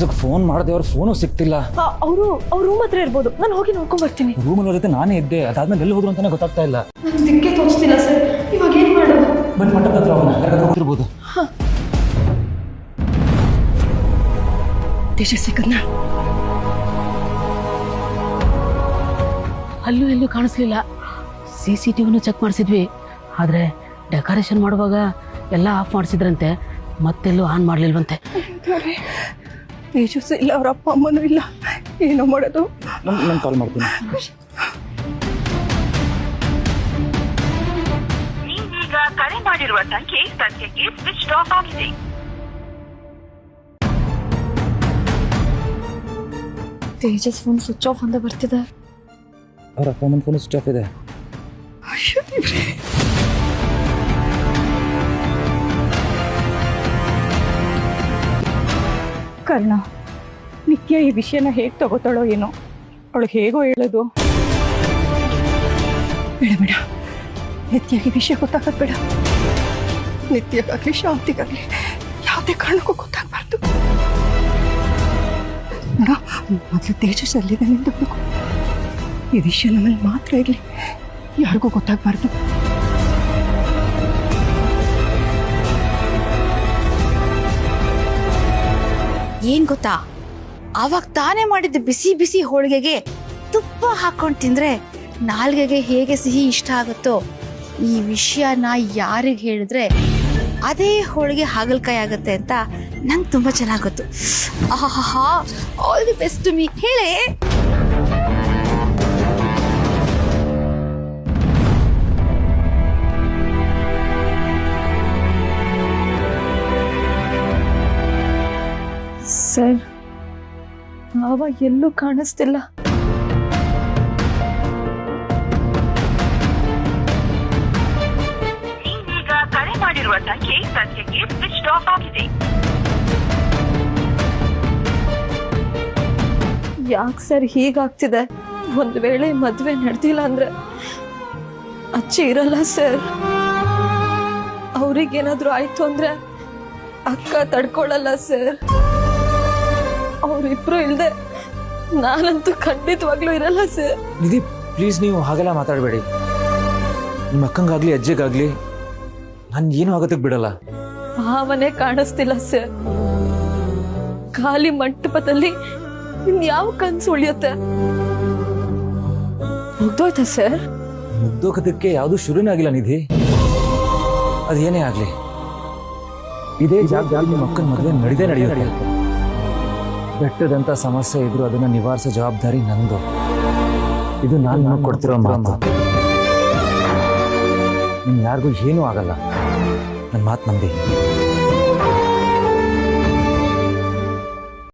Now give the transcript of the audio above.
ತೇಜಸ್ಗೆ phone ಮಾಡಿದೆ ಅವ್ರ phone ಸಿಗ್ತಿಲ್ಲ ಅವರು ಅವ್ರ ರೂಮ್ ಹತ್ರ ಇರ್ಬೋದು. ನಾನು ಹೋಗಿ ನೋಡ್ಕೊಂಡ್ ಬರ್ತೀನಿ ರೂಮಲ್ಲಿ ಜೊತೆ ನಾನೇ ಇದ್ದೆ. ಅದಾದ್ಮೇಲೆ ಎಲ್ಲಿ ಹೋದ್ರು ಅಂತಾನೆ ಗೊತ್ತಾಗ್ತಾ ಇಲ್ಲ. ದಿಕ್ಕೆ ತೋರಿಸ್ತಿಲ್ಲ ಸರ್. ಇವಾಗ ಏನ್ ಮಾಡೋದು? ಬಟ್ ಮಂಟಪದ ಹತ್ರ ಅವನ ಹೋಗಿರ್ಬೋದು ಸಿಕ್ಕದ್ನ ಅಲ್ಲೂ ಎಲ್ಲೂ ಕಾಣಿಸ್ಲಿಲ್ಲ. ಸಿ ಸಿ ಟಿ ವಿನೂ ಚೆಕ್ ಮಾಡಿಸಿದ್ವಿ. ಆದರೆ ಡೆಕೋರೇಷನ್ ಮಾಡುವಾಗ ಎಲ್ಲ ಆಫ್ ಮಾಡಿಸಿದ್ರಂತೆ. ಮತ್ತೆಲ್ಲೂ ಆನ್ ಮಾಡಲಿಲ್ವಂತೆ. ತೇಜಸ್ ಇಲ್ಲ ಅವ್ರ ಅಪ್ಪ ಅಮ್ಮನೂ ಇಲ್ಲ. ಏನೋ ಮಾಡೋದು. ನಾನು ನಾನು ಕಾಲ್ ಮಾಡ್ತೀನಿ. ನೀವೀಗ ಕರೆ ಮಾಡಿರುವ ಸಂಖ್ಯೆ ಸದ್ಯಕ್ಕೆ ಸ್ವಿಚ್ ಆಫ್ ಆಗಿದೆ. ತೇಜಸ್ ಫೋನ್ ಸ್ವಿಚ್ ಆಫ್ ಅಂತ ಬರ್ತಿದೆ. ಅವ್ರ ಅಪ್ಪ ಅಮ್ಮನ ಫೋನ್ ಸ್ವಿಚ್ ಆಫ್ ಇದೆ. ಕರ್ಣ, ನಿತ್ಯ ಈ ವಿಷಯನ ಹೇಗೆ ತಗೋತಾಳೋ ಏನೋ? ಅವಳು ಹೇಗೋ ಹೇಳೋದು? ಬೇಡ ಬೇಡ. ನಿತ್ಯಗೆ ವಿಷಯ ಗೊತ್ತಾಗದ್ ಬೇಡ ನಿತ್ಯಗಾಗ್ಲಿ, ಶಾಂತಿಗಾಗ್ಲಿ, ಯಾವುದೇ ಕಾರಣಕ್ಕೂ ಗೊತ್ತಾಗಬಾರ್ದು. ನೋಡ, ಮೊದಲು ತೇಜಸ್ ಅಲ್ಲಿದೆ ಈ ವಿಷಯ ನಮ್ಮಲ್ಲಿ ಮಾತ್ರ ಇರಲಿ. ಯಾರಿಗೂ ಗೊತ್ತಾಗಬಾರ್ದು. ಏನ್ ಗೊತ್ತಾ? ಅವಾಗ ತಾನೇ ಮಾಡಿದ್ದ ಬಿಸಿ ಬಿಸಿ ಹೋಳಿಗೆಗೆ ತುಪ್ಪ ಹಾಕೊಂಡು ತಿಂದ್ರೆ ನಾಲ್ಗೆಗೆ ಹೇಗೆ ಸಿಹಿ ಇಷ್ಟ ಆಗುತ್ತೋ, ಈ ವಿಷಯನ ಯಾರಿಗೆ ಹೇಳಿದ್ರೆ ಅದೇ ಹೋಳಿಗೆ ಹಾಗಲಕಾಯಿ ಆಗುತ್ತೆ ಅಂತ ನಂಗೆ ತುಂಬಾ ಚೆನ್ನಾಗಿ ಗೊತ್ತು. ಆಹಾ ಆಲ್ ದಿ ಬೆಸ್ಟ್ ಮೀ ಹೇಳೇ? ಸರ್ ಮಾವ ಎಲ್ಲೂ ಕಾಣಿಸ್ತಿಲ್ಲ. ನೀವೀಗ ಕರೆ ಮಾಡಿರುವ ಸಂಖ್ಯೆ ಸದ್ಯಕ್ಕೆ ಸ್ವಿಚ್ ಆಫ್ ಆಗಿದೆ. ಯಾಕೆ ಸರ್ ಹೀಗಾಗ್ತಿದೆ? ಒಂದು ವೇಳೆ ಮದುವೆ ನಡೆದಿಲ್ಲ ಅಂದ್ರೆ ಅಚ್ಚಿ ಇರಲ್ಲ ಸರ್. ಅವ್ರಿಗೇನಾದ್ರೂ ಆಯ್ತು ಅಂದ್ರೆ ಅಕ್ಕ ತಡ್ಕೊಳ್ಳಲ್ಲ ಸರ್. ಅವರಿಬ್ರು ಇಲ್ಲದೆ ನಾನಂತೂ ಖಂಡಿತವಾಗ್ಲೂ ಇರಲ್ಲ ಸರ್. ನಿಧಿ ಪ್ಲೀಸ್ ನೀವು ಹಾಗೆಲ್ಲ ಮಾತಾಡಬೇಡಿ. ನಿಮ್ಮ ಅಕ್ಕಂಗಾಗ್ಲಿ ಅಜ್ಜಿಗಾಗ್ಲಿ ನಾನು ಏನು ಆಗೋದಕ್ಕೆ ಬಿಡಲ್ಲ. ಭಾವನೆ ಕಾಣಿಸ್ತಿಲ್ಲ ಸರ್. ಖಾಲಿ ಮಂಟಪದಲ್ಲಿ ಇನ್ಯಾವ ಕನ್ಸು ಉಳಿಯುತ್ತೆ? ಮುಗ್ದೋಯ್ತಾ ಸರ್? ಮುಗ್ದೋಗೋದಕ್ಕೆ ಯಾವುದು ಶುರುನೇ ಆಗಿಲ್ಲ ನಿಧಿ. ಅದೇನೇ ಆಗ್ಲಿ. ಇದೇ ಜಾಗದಲ್ಲಿ ನಿಮ್ಮ ಅಕ್ಕನ ಮದುವೆ ನಡೆದೇ ನಡೆಯುತ್ತೆ. ಬೆಟ್ಟದಂತ ಸಮಸ್ಯೆ ಇದ್ರು ಅದನ್ನು ನಿವಾರಿಸೋ ಜವಾಬ್ದಾರಿ ನಂದು. ಇದು ನಾನು ನಿಮಗೆ ಕೊಡ್ತಿರೋ ಮಾತು. ನಿಮ್ಗೆ ಯಾರಿಗೂ ಏನೂ ಆಗಲ್ಲ. ನನ್ನ ಮಾತು ನಂಬಿ.